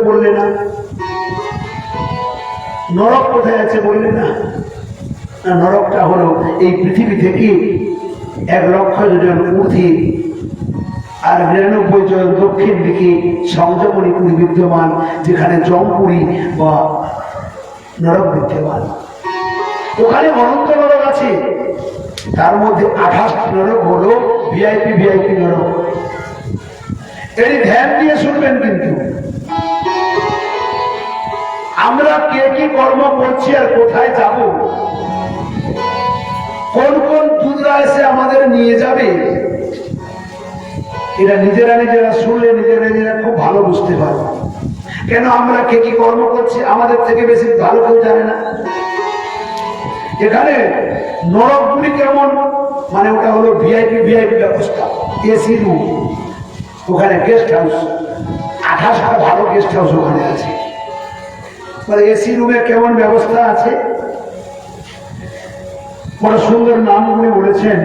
বললে না। নরক কোথায় আছে বললে না। নরকটা হলো এই পৃথিবী থেকে এক লক্ষ জন ঊর্ধ্বে আর নিরানব্বই জন দক্ষিণ দিকে সংযমণিপুরি বিদ্যমান, যেখানে জমপুরি বা নরক বিদ্যমান। ওখানে অনন্ত নরক আছে। তার মধ্যে আঠাশটি নরক হলো ভিআইপি ভিআইপি নরক। এটি ধ্যান দিয়ে শুনবেন কিন্তু। আমরা কে কি কর্ম করছি আর কোথায় যাব? কোন কোন দুধরা এসে আমাদের নিয়ে যাবে? এরা নিজেরা নিজেরা শুনলে নিজেরা নিজেরা খুব ভালো বুঝতে পারবে কেন আমরা কে কি কর্ম করছি আমাদের থেকে বেশি ভালো কেউ জানে না? এখানে নরকগুলি কেমন? মানে ওটা হলো ভিআইপি ভিআইপি ব্যবস্থা এসি রুম ওখানে গেস্ট হাউস আঠাশটা ভালো গেস্ট হাউস ওখানে আছে। মানে এসি রুমে কেমন ব্যবস্থা আছে? বড় সুন্দর বলেছেন।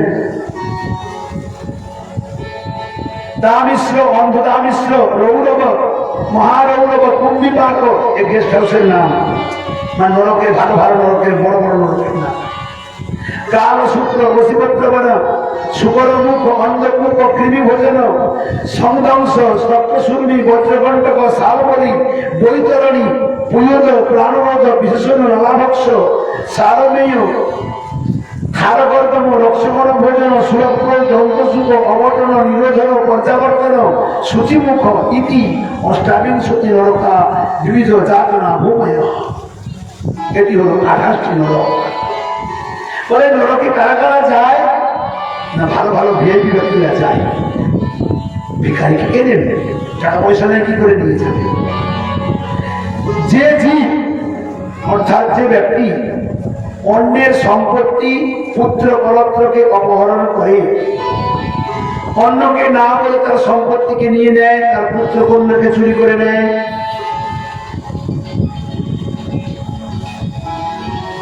দামিশ্র রৌরব মহারৌরব কুম্ভিপাক এই গেস্ট হাউসের নাম। নরকের, ভালো ভালো নরকের, বড় বড় নরকের নাম। কাল কৃমি ভোজন সংদংশ সপ্তশুর্মী বজ্রকণ্টক শালবলী বৈতরণী পুয়দ প্রাণরোধ বিশেষণ খারকর্দম রক্ষকর ভোজন পর্যাবর্তন, সূচিমুখ, ইতি যাতনা, ভূময়। এটি নরকে। কারা কারা যায়? না, ভালো ভালো ভিআইপি ব্যক্তিরা যায়। ভিখারিকে কে নেবে। টাকা পয়সা নেয় কি করে নিয়ে যাবে? যে জীব, অর্থাৎ যে ব্যক্তি, অন্যের সম্পত্তি পুত্র কলত্রকে অপহরণ করে, অন্যকে না বলে তার সম্পত্তিকে নিয়ে নেয়, তার পুত্র কন্যাকে চুরি করে নেয়।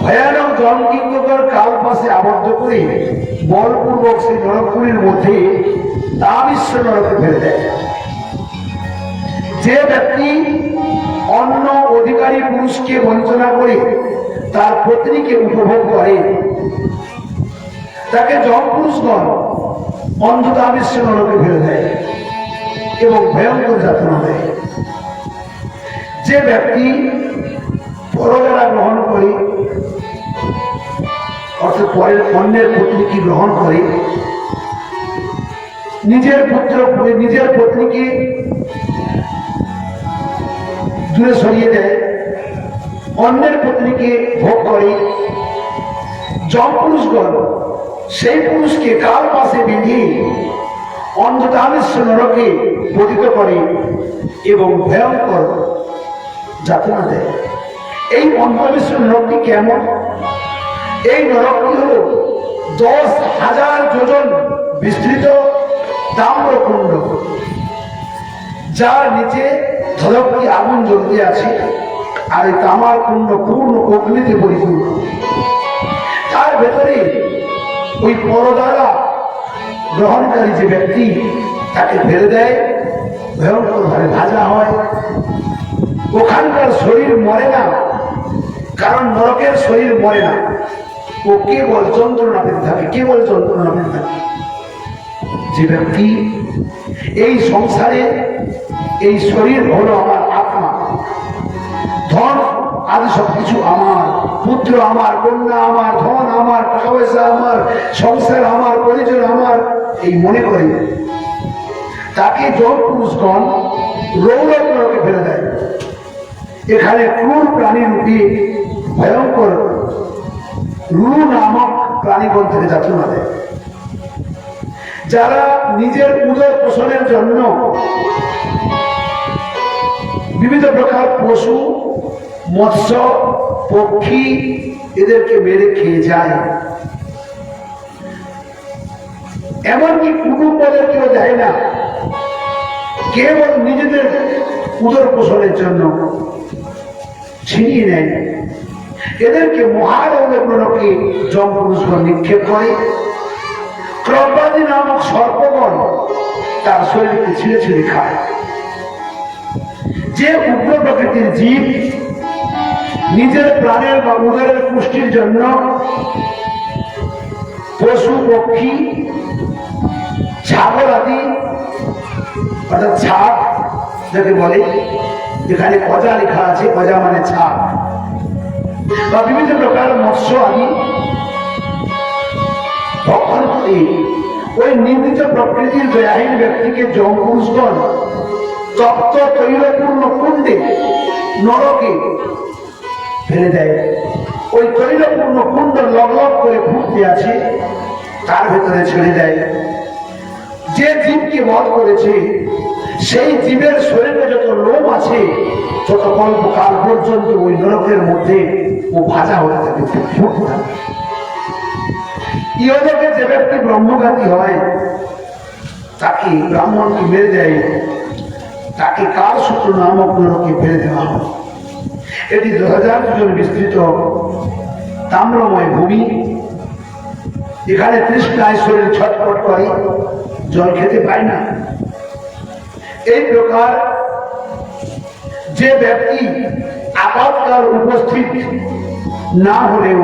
ভয়ানক জনকিঙ্কর কাল পাশে আবদ্ধ করে বলপূর্বক সেই নরকগুলির মধ্যে তা বিশ্ব নরকে ফেলে দেয়। যে ব্যক্তি অন্য অধিকারী পুরুষকে বঞ্চনা করে তার পত্নীকে উপভোগ করে। তাকে জম পুরুষগণ অন্ধতাবিশ্ব নরকে ফেলে দেয় এবং ভয়ঙ্কর যাতনা দেয়। যে ব্যক্তি পরবেলা গ্রহণ করে, অর্থাৎ পরের অন্যের পত্নীকে গ্রহণ করে, নিজের পুত্র নিজের পত্নীকে দূরে সরিয়ে দেয়। অন্যের পত্নীকে ভোগ করে। জম পুরুষগণ, সেই পুরুষকে কাল পাশে বেঁধে অন্ধতামেশ্বর নরকে পতিত করে এবং ভয়ঙ্কর যাতনা দেয়? এই অন্ধতামেশ্বর নরকটি কেমন? এই নরকটি হল দশ হাজার যোজন বিস্তৃত তাম্রকুণ্ড যার নিচে ধরকটি আগুন জ্বলতে আছে আর এই তামার কুণ্ড পূর্ণ অগ্নিতে পরিপূর্ণ। তার ভেতরে ওই পরদারা গ্রহণকারী যে ব্যক্তি, তাকে ফেলে দেয় ভয়ঙ্কর ভাবে ভাজা হয়। ওখানকার শরীর মরে না, কারণ নরকের শরীর মরে না। ও কেবল যন্ত্রণা পেতে থাকে, কেবল যন্ত্রণা পেতে থাকে। যে ব্যক্তি এই সংসারে এই শরীর হলো আমার আত্মা। ধন, আদি সবকিছু আমার। পুত্র আমার, কন্যা আমার, ধন আমার টাকা পয়সা আমার, সংসার আমার পরিজন আমার, এই মনে করে। তাকে যোগ পুরুষগণ রৌরব নরকে ফেলে দেয়। এখানে ক্রূর প্রাণী রূপী ভয়ঙ্কর রু নামক প্রাণীগণ থেকে যাতনা দেয় যারা নিজের উদর পোষণের জন্য বিভিন্ন প্রকার পশু, মৎস্য, পক্ষী এদেরকে মেরে খেয়ে যায়। এমনকি কুটুম্বদের কেউ দেয় না। কেবল নিজেদের উদর পোষণের জন্য ছিনিয়ে নেয়। এদেরকে মহারৌরব নরকে জম নিক্ষেপ করে। ক্রবাদি নামক সর্পগণ তার শরীরকে ছিঁড়ে ছিঁড়ে খায়। যে উগ্র প্রকৃতির জীব নিজের প্রাণের বা উদরের পুষ্টির জন্য পশু, পক্ষী, ছাগল আদি, অর্থাৎ ছাপ যাকে বলে যেখানে কজা লেখা আছে, কজা মানে ছাপ বা বিভিন্ন প্রকার মৎস্য আদি। করে ওই নির্দিষ্ট প্রকৃতির দয়াহীন ব্যক্তিকে জমপুরুষগণ তপ্ত তৈলপূর্ণ কুণ্ডে নরকে ফেলে দেয়। ওই তৈলপূর্ণ কুণ্ড লগ লগ করে ফুটতে আছে, তার ভেতরে ছেড়ে দেয়। যে জীবকে বধ করেছে, সেই জীবের শরীরে যত লোম আছে, তত কল্পকাল পর্যন্ত ওই নরকের মধ্যে ও ভাজা হতে থাকে, ফুটতে যে ব্যক্তি ব্রহ্মঘাতী হয়, তাকে ব্রাহ্মণকে মেরে দেয়? তাকে কার সূত্র নামক নরকে ফেলে দেওয়া হয় এটি দু হাজার জন বিস্তৃত তাম্রময় ভূমি। এখানে তৃষ্ণায় শরীর ছটফট করে, জল খেতে পায় না। এই প্রকার যে ব্যক্তি আপাতকাল উপস্থিত না হলেও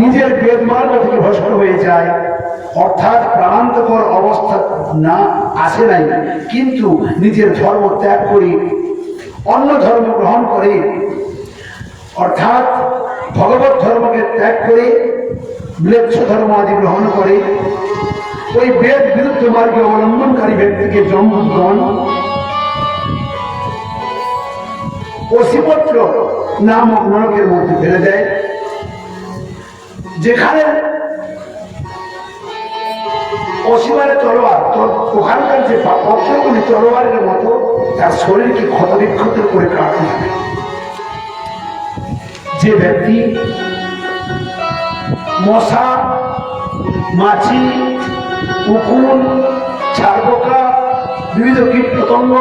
নিজের বেদমার্গ থেকে ভ্রষ্ট হয়ে যায় অর্থাৎ প্রাণান্তকর অবস্থা না, আসে নাই। কিন্তু নিজের ধর্ম ত্যাগ করে, অন্য ধর্ম গ্রহণ করে, অর্থাৎ ভগবত ধর্মকে ত্যাগ করে, ম্লেচ্ছ ধর্ম আদি গ্রহণ করে, ওই বেদ বিরুদ্ধ মার্গে অবলম্বনকারী ব্যক্তিকে জন্মগ্রহণ অসিপত্র নামক নরকের মধ্যে ফেলে দেয়, যেখানে অসীমারে তলোয়ার, তো ওখানকার যে পত্রগুলি তলোয়ারের মতো, তার শরীরকে ক্ষত বিক্ষত করে হবে। যে ব্যক্তি মশা, মাছি, উকুন ছারপোকা বিবিধ কীট পতঙ্গ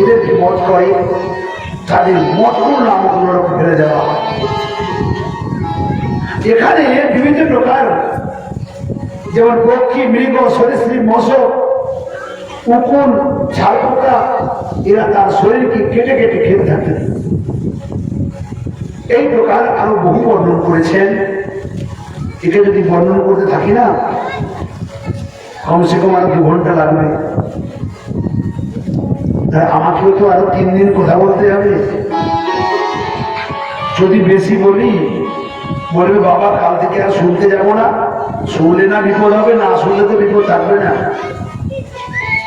এদেরকে বধ করে, তাদের নামক নরকে ফেলে দেওয়া হয়। এখানে বিভিন্ন প্রকার যেমন পক্ষী মৃগ, সরীসৃপ মশক উকুন ঝাড়পোকা এরা তার শরীরকে কেটে কেটে খেতে থাকে। এই প্রকার আরও বহু বর্ণন করেছেন। এটা যদি বর্ণন করতে থাকি না, কমসে কম আরও দু ঘণ্টা লাগবে। তাই আমাকেও তো আরও তিন দিন কথা বলতে হবে। যদি বেশি বলি, বলবে, বাবা, কাল থেকে আর শুনতে যাব না। শুনলে না বিপদ হবে, না শুনলে তো বিপদ থাকবে না।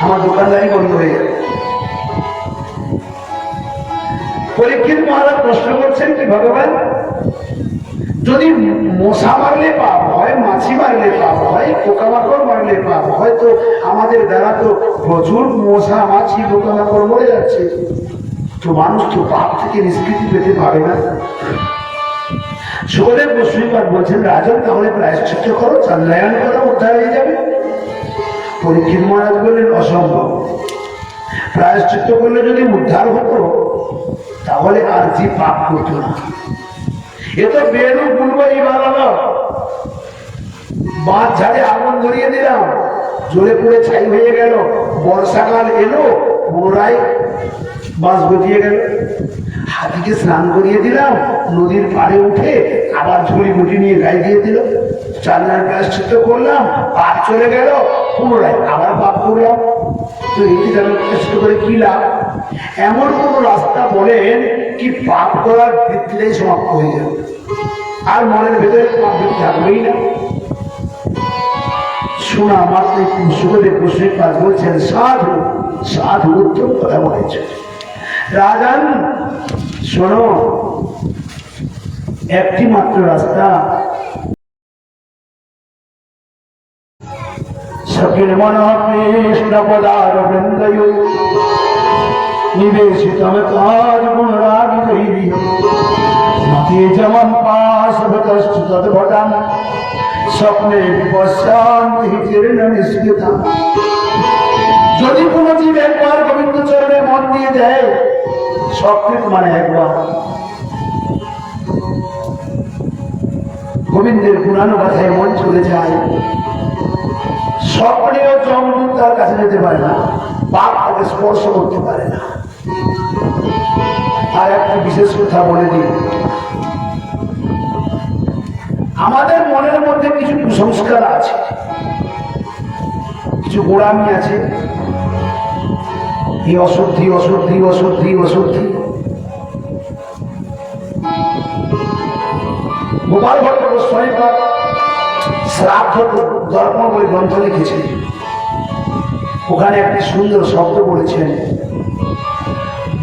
আমার দোকানদারি বন্ধ হয়ে পরীক্ষিত মহারাজ প্রশ্ন করছেন, কি ভগবান? যদি মশা মারলে পাপ হয়, মাছি মারলে পাপ হয়, পোকামাকড় মারলে পাপ হয়, তো আমাদের দ্বারা তো প্রচুর মশা, মাছি, পোকামাকড় মরে যাচ্ছে। তো মানুষ তো পাপ থেকে নিষ্কৃতি পেতে পারে না। সুখদেব গোস্বীপাদ বলছেন, রাজন, তাহলে প্রায়শ্চিত্ত করো চান্দায়ন করো, উদ্ধার হয়ে যাবে। পরীক্ষিত মহারাজ বললেন, অসম্ভব। প্রায়শ্চিত্ত করলে যদি উদ্ধার হতো, তাহলে আর যে পাপ করতো না। এ তো বেরু এই ভালো বাঁধ ঝাড়ে আগুন ধরিয়ে দিলাম। জোরে পড়ে ছাই হয়ে গেল। বর্ষাকাল এলো পুনরায় বাঁশ গজিয়ে গেল। হাতিকে স্নান করিয়ে দিলাম, নদীর পাড়ে উঠে আবার ঝুড়ি মুটি নিয়ে গায়ে দিয়ে দিল। চান্নার প্রায়শ্চিত্ত করলাম, পাপ চলে গেল, পুনরায় আবার পাপ করলাম। তো এটি যেন করে কি লাভ? এমন কোন রাস্তা বলেন কি পাপ করার ভিত্তিটাই সমাপ্ত হয়ে যাবে। আর মনের ভেতরে পাপ ভিত্তি থাকবেই না। শোনা মাত্র সুখদেব কুশ্রী পাস বলছেন, সাধু সাধু উত্তম কথা বলেছেন। রাজান, শোনো, একটি মাত্র রাস্তা। সখিল মন কৃষ্ণ পদার বৃন্দয়। নিবেশিতম কাজ গুণরাগ দৈবী মতে যেমন পাশ ভতশ্চ তদ্ভটাম স্বপ্নে বিপশ্যান্তি জীর্ণ নিষ্কৃতা যদি কোনো জীব একবার গোবিন্দ চরণে মন দিয়ে দেয় স্বপ্নে মানে গোবিন্দের পুরানো কথায় মন চলে যায়। স্বপ্নেও জমদূত তার কাছে যেতে পারে না পাপ তাকে স্পর্শ করতে পারে না। আর একটি বিশেষ কথা বলে দিই। আমাদের মনের মধ্যে কিছু কুসংস্কার আছে, কিছু গোড়ামি আছে এই অশুদ্ধি অশুদ্ধি অশুদ্ধি অশুদ্ধি গোপাল ভট্ট গোস্বামী শ্রাদ্ধ ধর্ম বই গ্রন্থ লিখেছেন। ওখানে একটি সুন্দর শব্দ বলেছেন,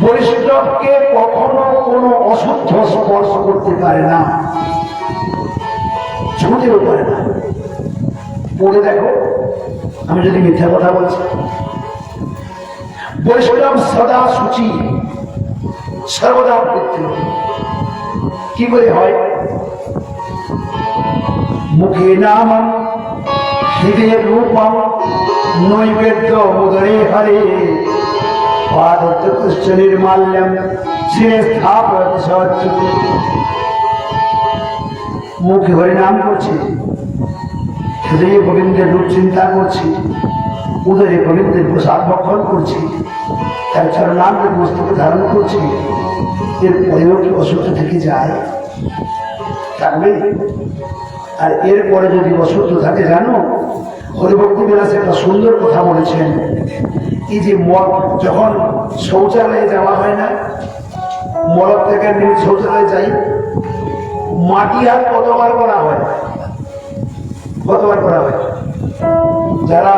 বৈষ্ণবকে কখনো কোনো অশুদ্ধ স্পর্শ করতে পারে না, ছুঁতেও পারে না। পড়ে দেখো, আমি যদি মিথ্যা কথা বলছি। বৈষ্ণব সদা সূচি, সর্বদা পবিত্র কি করে হয়? মুখে নাম হৃদয় রূপম, নৈবেদ্য মুদরে হরে। পাদত্ত কুশ্চ নির্মাল্যম, শিরে স্থাপত মুখে হরে নাম করছি, হৃদয়ে গোবিন্দের রূপ চিন্তা করছি। উদরে গোবিন্দের প্রসাদ ভক্ষণ করছি। তার চরণান্তের মস্তকে ধারণ করছি, এর পরেও কি অসুস্থ থেকে যায়? থাকবে? আর এরপরে যদি অসুস্থ থাকে, জানো হরিভক্তি বিলাস একটা সুন্দর কথা বলেছেন। এই যে মল যখন শৌচালয়ে যাওয়া হয় না মলক থেকে নীল শৌচালয়ে যাই, মাটি আর কতবার করা হয়? কতবার করা হয়? যারা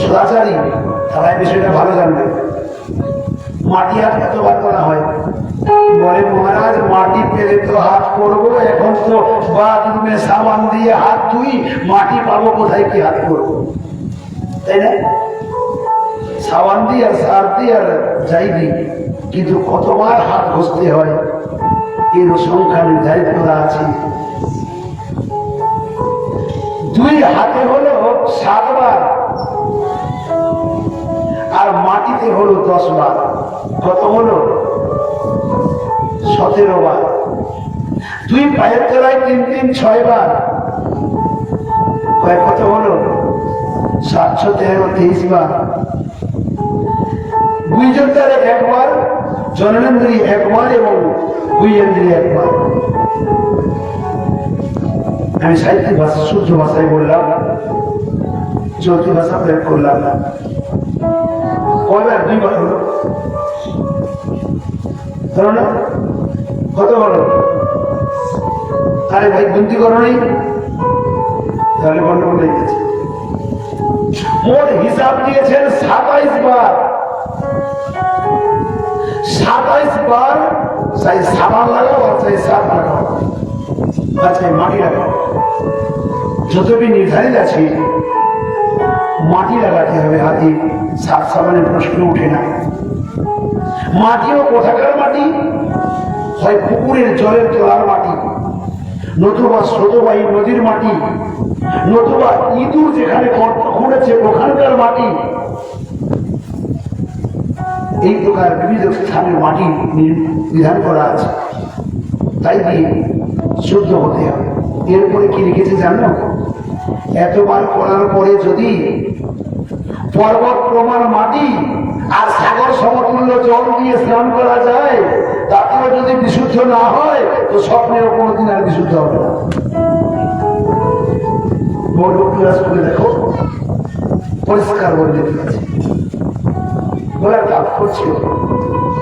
সদাচারী তারা এই বিষয়টা ভালো জানবে। মাটি হাত কতবার করা হয়। বলে, মহারাজ, মাটি পেলে তো হাত করব, এখন তো বাথরুমে সাবান দিয়ে হাত ধুই, মাটি পাবো কোথায়, কি হাত করব? তাই না? সাবান দিয়ে আর সার দিয়ে আর যাই দিই কিন্তু কতবার হাত ঘষতে হয়? এর সংখ্যা নির্ধারিত করা আছে। দুই হাতে হলো সাতবার আর মাটিতে হলো দশ বার কত হলো? সতেরো বার দুই পায়ের তলায় তিন তিন ছয় বার কয় কত হলো? সাতশো তেরো তেইশ বার দুইজন তারে একবার, জননেন্দ্রী একবার এবং দুইয়েন্দ্রী একবার। আমি সাহিত্যিক ভাষা, শুদ্ধ ভাষায় বললাম চলতি ভাষা প্রয়োগ করলাম। না কয়বার? দুইবার হলো। ধরো না। কত হলো আরে ভাই গুনতি করো নেই তাহলে গন্ডগোল হয়ে গেছে। মোট হিসাব দিয়েছেন সাতাইশ বার। সাতাইশ বার চাই সাবান লাগাও আর চাই সাপ লাগাও। আর চাই মাটি লাগাও। যতটি নির্ধারিত আছে মাটি লাগাতে হবে, হাতে সাপ সাবানের প্রশ্ন উঠে না। মাটিও কোথাকার মাটি? হয় পুকুরের জলের তোলার মাটি, নতুবা স্রোতবাহী নদীর মাটি, নতুবা ইঁদুর যেখানে গর্ত খুঁড়েছে ওখানকার মাটি। এই প্রকার বিবিধ স্থানের মাটি বিধান করা আছে। তাই দিয়ে শুদ্ধ হতে হবে। এরপরে কি লিখেছে জানো? এতবার করার পরে যদি পর্বত, প্রমাণ, মাটি আর সাগর সমতুল্য জল দিয়ে স্নান করা যায়, তাতেও যদি বিশুদ্ধ না হয়, তো স্বপ্নেও কোনোদিন আর বিশুদ্ধ হবে না। করে দেখো,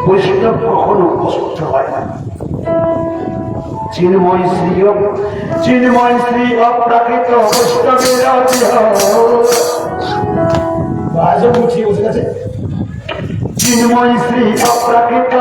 পরিষ্কার কখনো অসুস্থ হয় না। চিন্ময় শ্রী চিন্ময় শ্রী অপ্রাকৃত বৈষ্ণবের আজও উঠিয়ে বসে গেছে? চিন্ময় শ্রী অপ্রাকৃত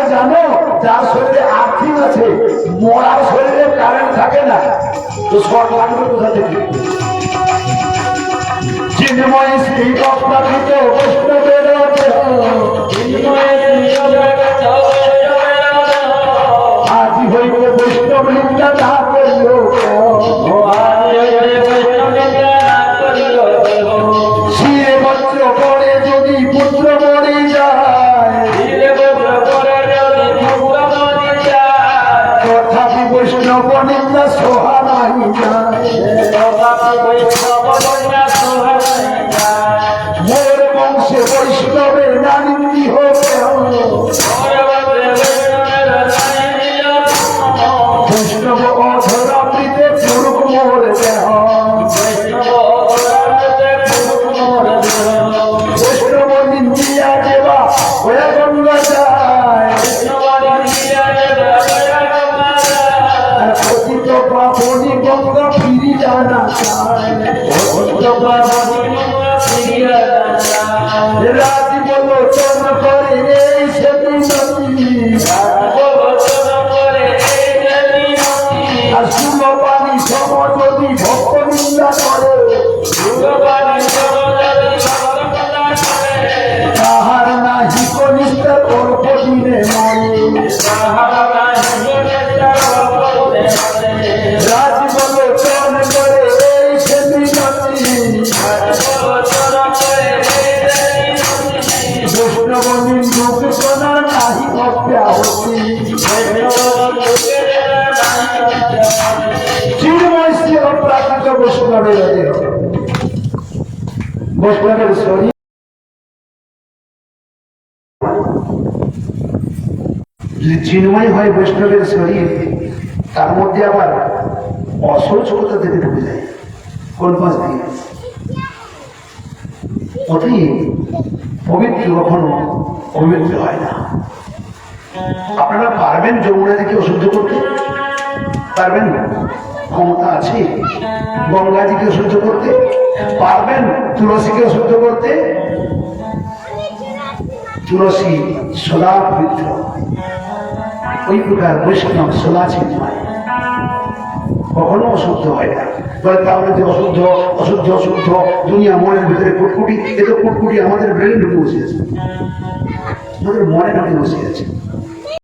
কাকে জানো যার শরীরে আর্থিক আছে মরার শরীরে কারেন্ট থাকে না। তো শর্ট লাগবে কোথা থেকে? চিন্ময় শ্রী বৈষ্ণবের আজি হইব বৈষ্ণব বৈষ্ণব নিন্দা সোহা রাখা বৈষ্ণবের চিন্ময় হয় বৈষ্ণবের শরীর, তার মধ্যে আবার অসহজ কোথা থেকে ঢুকে যায়। কোন পাশ দিয়ে? অতি পবিত্র কখনো পবিত্র হয় না। আপনারা পারবেন যমুনাদিকে অশুদ্ধ করতে পারবেন? ক্ষমতা আছে। গঙ্গাজিকে অশুদ্ধ করতে পারবেন? তুলসীকে অশুদ্ধ করতে তুলসী সদা পবিত্র ওই প্রকার বৈষ্ণব সদা চিন্ময় কখনো অশুদ্ধ হয় না। তাহলে যে অশুদ্ধ অশুদ্ধ অশুদ্ধ, দুনিয়া মনের ভিতরে কুটকুটি, এ তো কুটকুটি আমাদের ব্রেন ঢুকে বসে আছে। আমাদের মনে ঢুকে বসে আছে।